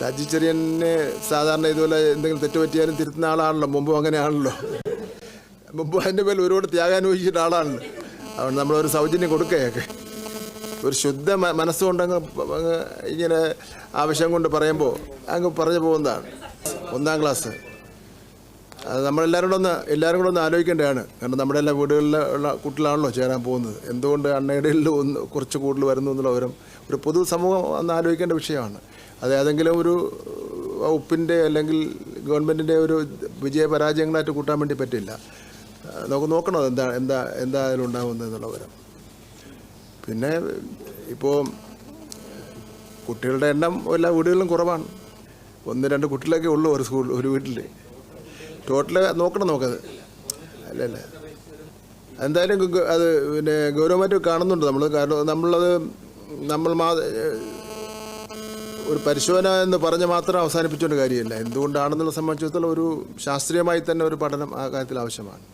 സജി ചെറിയനെ സാധാരണ ഇതുപോലെ എന്തെങ്കിലും തെറ്റ് പറ്റിയാലും തിരുത്തുന്ന ആളാണല്ലോ. മുമ്പും അങ്ങനെയാണല്ലോ. മുമ്പ് അതിന്റെ മേലെ ഒരുപാട് ത്യാഗാനുഭവിച്ചിട്ട് ആളാണല്ലോ അതുകൊണ്ട് നമ്മളൊരു സൗജന്യം കൊടുക്കുകയൊക്കെ. ഒരു ശുദ്ധ മ- മനസ്സുകൊണ്ടങ്ങ് അങ്ങ് ഇങ്ങനെ ആവശ്യം കൊണ്ട് പറയുമ്പോൾ അങ്ങ് പറഞ്ഞു പോകുന്നതാണ്. ഒന്നാം ക്ലാസ്. അത് നമ്മളെല്ലാവരും കൂടെ ഒന്ന് എല്ലാവരും കൂടെ ഒന്ന് ആലോചിക്കേണ്ടതാണ്. കാരണം നമ്മുടെ എല്ലാ വീടുകളിൽ ഉള്ള കുട്ടികളാണല്ലോ ചേരാൻ പോകുന്നത്. എന്തുകൊണ്ട് അണ്ണയിടയിൽ ഒന്ന് കുറച്ച് കൂടുതൽ വരുന്നു എന്നുള്ള ഒരു പൊതു സമൂഹം ഒന്ന് ആലോചിക്കേണ്ട വിഷയമാണ്. അത് ഏതെങ്കിലും ഒരു വകുപ്പിന്റെ അല്ലെങ്കിൽ ഗവൺമെന്റിന്റെ ഒരു വിജയ പരാജയങ്ങളായിട്ട് കൂട്ടാൻ വേണ്ടി പറ്റില്ല. നമുക്ക് നോക്കണം എന്താ എന്താ എന്താ അതിലുണ്ടാകുന്നത് എന്നുള്ള വരം പിന്നെ ഇപ്പോൾ കുട്ടികളുടെ എണ്ണം എല്ലാ വീടുകളിലും കുറവാണ്. ഒന്ന് രണ്ട് കുട്ടികളൊക്കെ ഉള്ളൂ ഒരു സ്കൂൾ ഒരു വീട്ടിൽ ടോട്ടൽ നോക്കണം നമുക്കത്. അല്ല അല്ല. എന്തായാലും അത് പിന്നെ ഗൗരവമായിട്ട് കാണുന്നുണ്ട് നമ്മൾ കാരണം നമ്മളത് നമ്മൾ മാ ഒരു പരിശോധന എന്ന് പറഞ്ഞ് മാത്രം അവസാനിപ്പിച്ചുകൊണ്ട് കാര്യമില്ല. എന്തുകൊണ്ടാണെന്നുള്ള സംബന്ധിച്ചിടത്തോളം ഒരു ശാസ്ത്രീയമായി തന്നെ ഒരു പഠനം ആ കാര്യത്തിൽ ആവശ്യമാണ്.